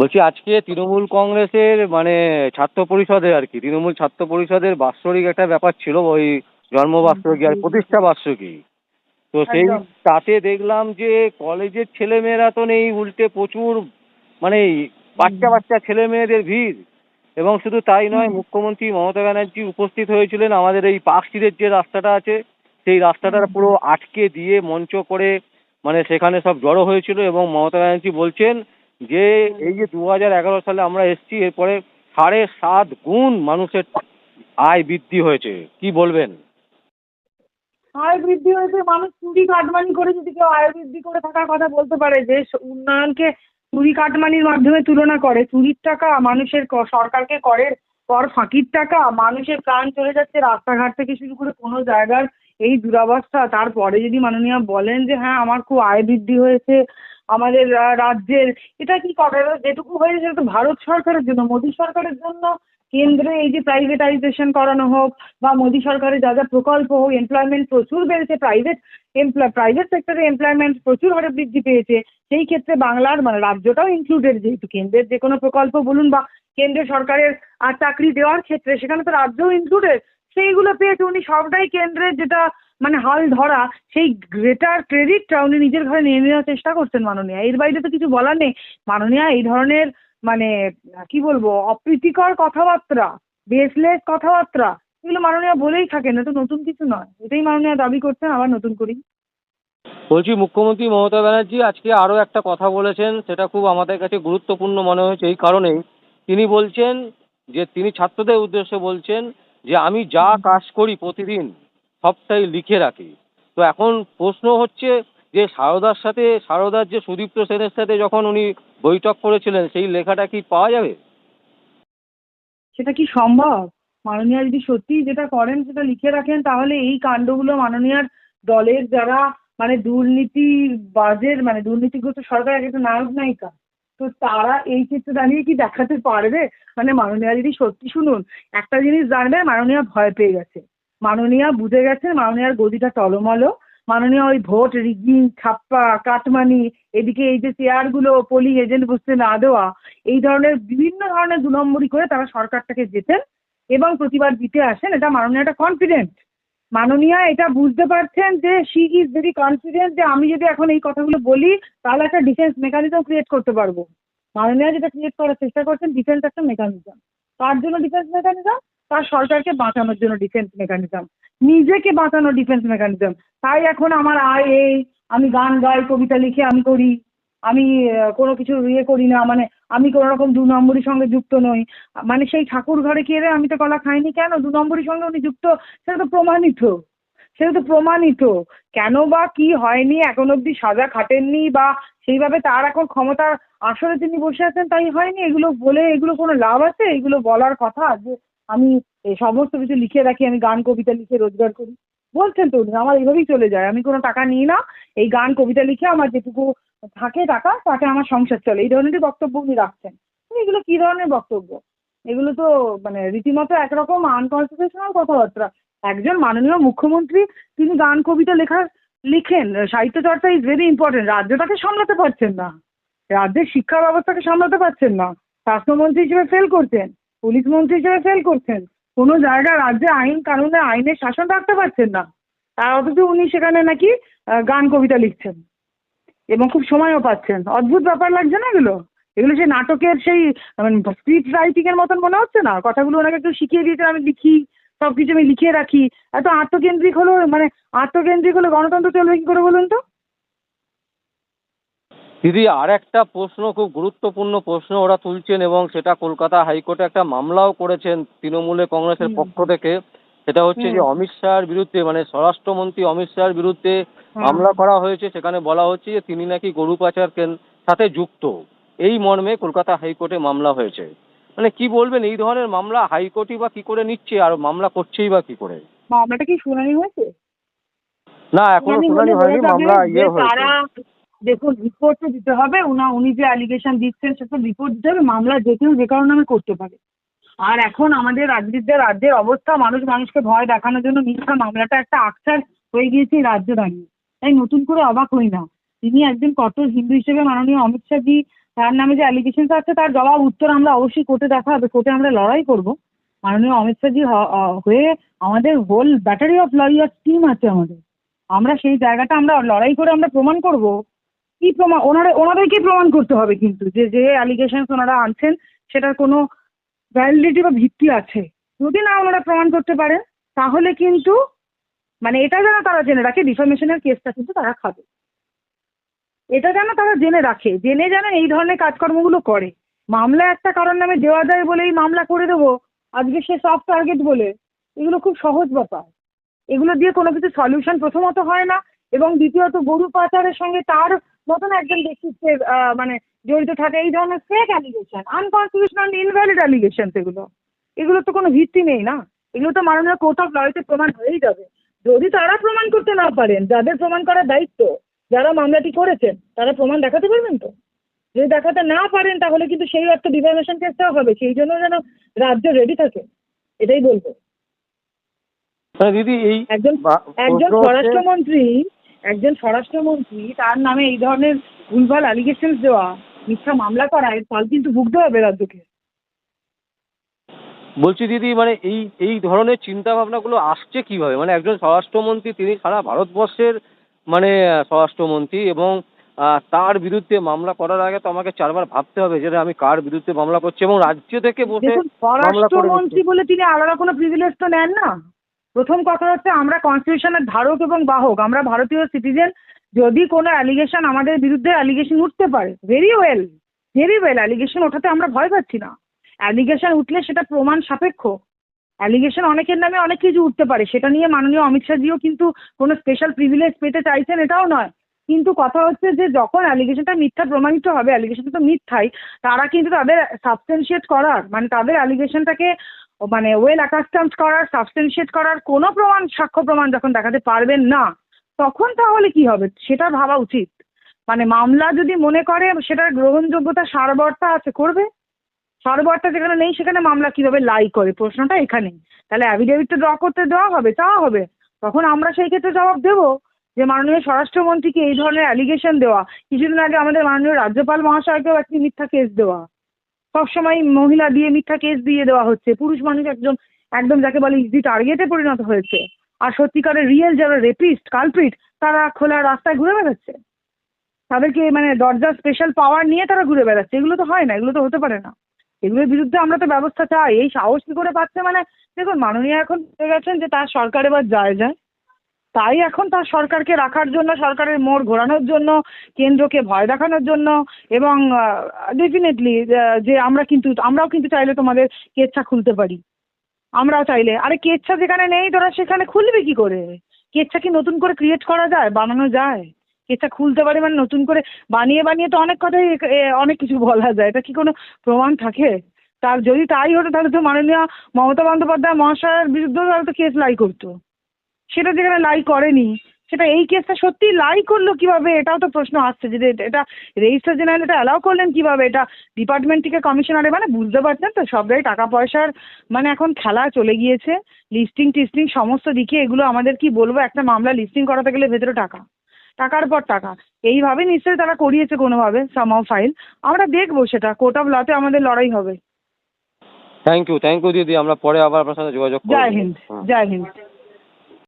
বলছি আজকে তৃণমূল কংগ্রেসের মানে ছাত্র পরিষদের আর কি তৃণমূল ছাত্র পরিষদের বাৎসরিক একটা ব্যাপার ছিল ওই জন্মবার্ষিকী আর প্রতিষ্ঠা বার্ষিকী তো সেই তাতে দেখলাম যে কলেজের ছেলেমেয়েরা তো নেই উল্টে প্রচুর মানে বাচ্চা বাচ্চা ছেলে মেয়েদের ভিড়। এবং শুধু তাই নয় মুখ্যমন্ত্রী মমতা ব্যানার্জি উপস্থিত হয়েছিলেন আমাদের এই পার্ক স্ট্রিটের যে রাস্তাটা আছে সেই রাস্তাটা পুরো আটকে দিয়ে মঞ্চ করে মানে সেখানে সব জড়ো হয়েছিল এবং মমতা ব্যানার্জি বলছেন যে এই যে দু হাজার এগারো সালে আমরা এসেছি, এরপরে সাড়ে সাত গুণ মানুষের আয় বৃদ্ধি হয়েছে। কি বলবেন? আয় বৃদ্ধি হয়েছে, মানুষ চুরি কাটমানি করে যদি কেউ আয় বৃদ্ধি করে থাকার কথা বলতে পারে, যে উন্নয়নকে চুরি কাটমানির মাধ্যমে তুলনা করে, চুরির টাকা মানুষের সরকারকে করের কর ফাঁকির টাকা, মানুষের প্রাণ চলে যাচ্ছে রাস্তাঘাট থেকে শুরু করে কোনো জায়গার এই দুরাবস্থা। তারপরে যদি মাননীয় বলেন যে হ্যাঁ আমার খুব আয় বৃদ্ধি হয়েছে আমাদের রাজ্যের, এটা কি করে? যেটুকু হয়েছে তো ভারত সরকারের জন্য। মোদী সরকারের জন্য কেন্দ্রে এই যে প্রাইভেটাইজেশন করানো হোক বা মোদী সরকারের যা যা প্রকল্প হোক এমপ্লয়মেন্ট প্রচুর বেড়েছে প্রাইভেট এমপ্লয় প্রাইভেট সেক্টরে এমপ্লয়মেন্ট প্রচুর হারে বৃদ্ধি পেয়েছে। সেই ক্ষেত্রে বাংলার মানে রাজ্যটাও ইনক্লুডেড যেহেতু। কেন্দ্রের যে কোনো প্রকল্প বলুন বা কেন্দ্রীয় সরকারের আর চাকরি দেওয়ার ক্ষেত্রে সেখানে তো রাজ্যও ইনক্লুডেড সেইগুলো পেয়েছে উনি সবটাই কেন্দ্রের যেটা মানে হাল ধরা, সেই গ্রেটার ক্রেডিটটা উনি নিজের ঘরে নিয়ে নেওয়ার চেষ্টা করছেন মাননীয়া। এর বাইরে তো কিছু বলার নেই। মাননীয়া, এই ধরনের মানে কি বলব, অপ্রীতিকর কথাবার্তা বেসলেস কথাবার্তা, এগুলো মাননীয়া বলেই থাকেন, এটা নতুন কিছু নয়। এটাই মাননীয়া দাবি করছেন, আবার নতুন করি বলছি, মুখ্যমন্ত্রী মমতা ব্যানার্জি আজকে আরও একটা কথা বলেছেন, সেটা খুব আমাদের কাছে গুরুত্বপূর্ণ মনে হয়েছে, এই কারণেই। তিনি বলছেন যে, তিনি ছাত্রদের উদ্দেশ্যে বলছেন যে আমি যা কাজ করি প্রতিদিন সবটাই লিখে রাখি। তো এখন প্রশ্ন হচ্ছে যে সারদার সাথে সারদার যে সুদীপ্ত সেনের সাথে যখন উনি বৈঠক করেছিলেন সেই লেখাটা কি পাওয়া যাবে? সেটা কি সম্ভব? মাননীয়া যদি সত্যি যেটা করেন সেটা লিখে রাখেন তাহলে এই কাণ্ডগুলো মাননীয়ার দলের যারা মানে দুর্নীতি বাজের মানে দুর্নীতিগ্রস্ত সরকার এক একটা নায়ক নায়িকা। তো তারা এই ক্ষেত্রে দাঁড়িয়ে কি দেখাতে পারবে? মানে মাননীয়া দিদি, সত্যি শুনুন, একটা জিনিস জানবেন মাননীয়া ভয় পেয়ে গেছে। মাননীয়া বুঝে গেছেন মাননীয়ার গদিটা টলমলো। মাননীয় ওই ভোট, রিগিং, ছাপ্পা, কাটমানি, এদিকে এই যে চেয়ারগুলো, পোলিং, এজেন্ট বসতে না দেওয়া, এই ধরনের বিভিন্ন ধরনের দু নম্বরই করে তারা সরকারটাকে জেতেন এবং প্রতিবার দিতে আসেন। এটা মাননীয় একটা কনফিডেন্ট মাননীয়া এটা বুঝতে পারছেন যে শি ইজ ভেরি কনফিডেন্ট যে আমি যদি এখন এই কথাগুলো বলি, তাহলে একটা ডিফেন্স মেকানিজম ক্রিয়েট করতে পারব। মাননীয়া যেটা ক্রিয়েট করার চেষ্টা করছেন ডিফেন্স একটা মেকানিজম তার জন্য ডিফেন্স মেকানিজম তার সরকারকে বাঁচানোর জন্য ডিফেন্স মেকানিজম নিজেকে বাঁচানোর ডিফেন্স মেকানিজম তাই এখন আমার আয় এই, আমি গান গাই, কবিতা লিখে আমি করি। আমি কোনো কিছু ইয়ে করি না মানে আমি কোনো রকম দু নম্বরীর সঙ্গে যুক্ত নই। মানে সেই ঠাকুর ঘরে গিয়ে আমি তো কলা খাইনি? কেন? দু নম্বরীর সঙ্গে উনি যুক্ত? সেটা তো প্রমাণিত। সেটা তো প্রমাণিত। কেন বা কি হয়নি? এখন অবধি সাজা খাটেননি বা সেইভাবে তার এখন ক্ষমতার আসলে তিনি বসে আছেন তাই হয়নি? এগুলো বলে এগুলো কোনো লাভ আছে? এগুলো বলার কথা যে আমি এই সমস্ত কিছু লিখে রাখি, আমি গান, কবিতা লিখে রোজগার করি। বলছেন তো উনি, আমার এইভাবেই চলে যায়। আমি কোনো টাকা নিই না। এই গান, কবিতা লিখে আমার যেটুকু থাকে টাকা তাতে আমার সংসার চলে। এই ধরনেরই বক্তব্য উনি রাখছেন। এগুলো কি ধরনের বক্তব্য? এগুলো তো মানে রীতিমতো একরকম আনকনস্টিটিউশনাল কথাবার্তা। একজন মাননীয় মুখ্যমন্ত্রী, তিনি গান, কবিতা লেখা, লিখেন। সাহিত্য চর্চা ইজ ভেরি ইম্পর্টেন্ট রাজ্যটাকে সামলাতে পারছেন না। রাজ্যের শিক্ষা ব্যবস্থাকে সামলাতে পারছেন না। স্বাস্থ্যমন্ত্রী হিসেবে ফেল করছেন। পুলিশ মন্ত্রী হিসেবে ফেল করছেন। কোনো জায়গায় রাজ্যে আইন, কানুনে, আইনের শাসন রাখতে পারছেন না। তার অথচ উনি সেখানে নাকি গান, কবিতা লিখছেন। এবং খুব সময়ও পাচ্ছেন। অদ্ভুত ব্যাপার লাগছে না এগুলো? এগুলো সেই নাটকের সেই স্ক্রিপ্ট রাইটিং এর মতন মনে হচ্ছে না? কথাগুলো ওনাকে একটু শিখিয়ে দিয়েছেন আমি লিখি সব কিছু আমি লিখে রাখি। এত আত্মকেন্দ্রিক হলো মানে আত্মকেন্দ্রিক হলে গণতন্ত্র চলবে কি করে বলুন তো? দিদি আর একটা প্রশ্ন খুব গুরুত্বপূর্ণ প্রশ্ন ওরা তুলছেন এবং সেটা কলকাতা হাইকোর্টে একটা মামলাও করেছেন তৃণমূলে কংগ্রেসের পক্ষ থেকে। সেটা হচ্ছে যে অমিত শাহর বিরুদ্ধে মানে স্বরাষ্ট্রমন্ত্রী অমিত শাহর বিরুদ্ধে। মামলা করা হয়েছে। সেখানে বলা হচ্ছে যে তিনি নাকি গরু পাচার সাথে যুক্ত। এই মর্মে কলকাতা হাইকোর্টে মামলা হয়েছে। মানে কি বলবেন এই ধরনের মামলা হাইকোর্টই বা কি করে নিচ্ছে আর মামলা করছেই বা কি করে? মামলাটা কি শুনানি হয়েছে? না এখনও শুনানি হয়নি মামলা ইয়ে হয়েছে। দেখুন রিপোর্ট তো দিতে হবে উনা যে অ্যালিগেশন দিচ্ছেন সেটা রিপোর্ট দিতে হবে মামলা যে কেউ যে কারণে নামে করতে পারে। আর এখন আমাদের রাজনীতির রাজ্যের অবস্থা, মানুষ মানুষকে ভয় দেখানোর জন্য মিথ্যা মামলাটা একটা আকছার হয়ে গিয়েছে এই রাজ্য দাঁড়িয়ে তাই নতুন করে অবাক হই না। তিনি একজন কট্টর হিন্দু হিসেবে মাননীয় অমিত শাহজি তার নামে যে অ্যালিগেশনস আছে, তার জবাব উত্তর আমরা অবশ্যই কোর্টে দেখা হবে। কোর্টে আমরা লড়াই করব। মাননীয় অমিত শাহজি হয়ে আমাদের whole battery of lawyer team আছে আমাদের। আমরা সেই জায়গাটা আমরা লড়াই করে আমরা প্রমাণ করব। কি প্রমাণ ওনারা ওনাদেরকে প্রমাণ করতে হবে কিন্তু। যে যে অ্যালিগেশনস ওনারা আনছেন, সেটার কোনো ভ্যালিডিটি বা ভিত্তি আছে। যদি না ওনারা প্রমাণ করতে পারেন, তাহলে কিন্তু মানে এটা যেন তারা জেনে রাখে ডিফামেশনের কেসটা কিন্তু তারা খাবে। এটা যেন তারা জেনে রাখে, জেনে যেন এই ধরনের কাজকর্মগুলো করে। মামলা একটা কারণ নামে দেওয়া যায় বলেই মামলা করে দেবো, আজকে সে সফট টার্গেট বলে, এগুলো খুব সহজ ব্যাপার। এগুলো দিয়ে কোনো কিছু সলিউশন প্রথমত হয় না, এবং দ্বিতীয়ত গরু পাচারের সঙ্গে তার মতন একজন ব্যক্তিত্বের মানে জড়িত থাকে এই ধরনের fake allegation unconstitutional invalid allegation এগুলো। এগুলো তো কোনো ভিত্তি নেই না। এগুলো তো মাননীয় কোর্ট অফ লয়েতে প্রমাণ হয়েই যাবে। যদি তারা প্রমাণ করতে না পারেন যাদের প্রমাণ করার দায়িত্ব যারা মামলাটি করেছেন তারা প্রমাণ দেখাতে পারবেন তো? যদি দেখাতে না পারেন তাহলে কিন্তু সেই অর্থ ডিফামেশন কেসটাও হবে। সেই জন্য যেন রাজ্য রেডি থাকে। এটাই বলব। দিদি এই একজন একজন স্বরাষ্ট্রমন্ত্রী একজন স্বরাষ্ট্রমন্ত্রী তার নামে এই ধরনের ভুলভাল অ্যালিগেশনস দেওয়া মিথ্যা মামলা করা এর ফল কিন্তু ভুগতে হবে রাজ্যকে। বলছি দিদি মানে এই এই ধরনের চিন্তা ভাবনাগুলো আসছে কীভাবে? মানে একজন স্বরাষ্ট্রমন্ত্রী তিনি সারা ভারতবর্ষের মানে স্বরাষ্ট্রমন্ত্রী এবং তার বিরুদ্ধে মামলা করার আগে তো আমাকে চারবার ভাবতে হবে যে আমি কার বিরুদ্ধে মামলা করছি এবং রাজ্য থেকে বসে স্বরাষ্ট্রমন্ত্রী বলে তিনি আলাদা কোনো প্রিভিলেজ তো নেন না। প্রথম কথা হচ্ছে আমরা কনস্টিটিউশনের ধারক এবং বাহক, আমরা ভারতীয় সিটিজেন যদি কোনো অ্যালিগেশন আমাদের বিরুদ্ধে অ্যালিগেশন উঠতে পারে very well very well allegation ওঠাতে আমরা ভয় পাচ্ছি না। অ্যালিগেশন উঠলে সেটা প্রমাণ সাপেক্ষ। অ্যালিগেশন অনেকের নামে অনেক কিছু উঠতে পারে, সেটা নিয়ে মাননীয় অমিত শাহজিও কিন্তু কোনো স্পেশাল প্রিভিলেজ পেতে চাইছেন এটাও নয়। কিন্তু কথা হচ্ছে যে যখন অ্যালিগেশনটা মিথ্যা প্রমাণিত হবে অ্যালিগেশনটা তো মিথ্যাই, তারা কিন্তু তাদের সাবস্টেন্সিয়েট করার মানে তাদের অ্যালিগেশনটাকে মানে ওয়েল অ্যাকাস্টমড করার সাবস্টেন্সিয়েট করার কোনো প্রমাণ, সাক্ষ্য প্রমাণ যখন দেখাতে পারবেন না, তখন তাহলে কি হবে? সেটা ভাবা উচিত। মানে মামলা যদি মনে করে, সেটার গ্রহণযোগ্যতা সারবর্তা আছে, করবে? সারবর্তা যেখানে নেই, সেখানে মামলা কীভাবে লাই করে? প্রশ্নটা এখানেই। তাহলে অ্যাভিডেভিট তো ড্র করতে দেওয়া হবে, চাওয়া হবে। তখন আমরা সেই ক্ষেত্রে জবাব দেবো যে মাননীয় স্বরাষ্ট্রমন্ত্রীকে এই ধরনের অ্যালিগেশন দেওয়া। কিছুদিন আগে আমাদের মাননীয় রাজ্যপাল মহাশয়কেও একটি মিথ্যা কেস দেওয়া। সবসময় মহিলা দিয়ে মিথ্যা কেস দিয়ে দেওয়া হচ্ছে। পুরুষ মানুষ একজন, একদম যাকে বলে ইজি টার্গেটে পরিণত হয়েছে। আর সত্যিকারের রিয়েল যারা রেপিস্ট কালপ্রিট তারা খোলা রাস্তায় ঘুরে বেড়াচ্ছে। তাদেরকে মানে দরজার স্পেশাল পাওয়ার নিয়ে তারা ঘুরে বেড়াচ্ছে। এগুলো তো হয় না, এগুলো তো হতে পারে না। এগুলোর বিরুদ্ধে আমরা তো ব্যবস্থা চাই। এই সাহস কি করে পাচ্ছে মানে দেখুন, মাননীয় এখন হয়ে গেছেন যে তার সরকার এবার যায় যায়। তাই এখন তার সরকারকে রাখার জন্য, সরকারের মোড় ঘোরানোর জন্য, কেন্দ্রকে ভয় দেখানোর জন্য এবং ডেফিনেটলি যে আমরা কিন্তু, আমরাও কিন্তু চাইলে তোমাদের কেচ্ছা খুলতে পারি। আমরাও চাইলে। আরে কেচ্ছা যেখানে নেই, তোরা সেখানে খুলবি কি করে? কেচ্ছা কি নতুন করে ক্রিয়েট করা যায়, বানানো যায়? কেচ্ছা খুলতে পারি মানে নতুন করে বানিয়ে বানিয়ে তো অনেক কথাই অনেক কিছু বলা যায়। এটা কি কোনো প্রমাণ থাকে? তার যদি তাই হতো, তাহলে তো মাননীয় মমতা বন্দ্যোপাধ্যায় মহাশয়ের বিরুদ্ধেও তাহলে তো কেস লাই করতো। সেটা যেখানে লাই করেনি সেটা এই কেসটা সত্যি লাই করল কীভাবে? এটাও তো প্রশ্ন আসছে যে এটা- এটা রেজিস্টার জেনারেল এটা অ্যালাউ করলেন কীভাবে? এটা ডিপার্টমেন্ট থেকে কমিশনারে মানে বুঝতে পারছেন তো সব জায়গায় টাকা পয়সার মানে এখন খেলা চলে গিয়েছে। লিস্টিং টিস্টিং সমস্ত দিকে এগুলো আমাদের কি বলব? একটা মামলা লিস্টিং করাতে গেলে ভেতরে টাকা। টাকার পর টাকা। এইভাবে নিশ্চয়ই তারা করিয়েছে কোনোভাবে সামাও ফাইল আমরা দেখব সেটা। কোর্ট অফ লতে আমাদের লড়াই হবে। থ্যাংক ইউ থ্যাংক ইউ দিদি। আমরা পরে আবার আপনার সাথে যোগাযোগ জয় হিন্দ হ্যাঁ। জয় হিন্দ।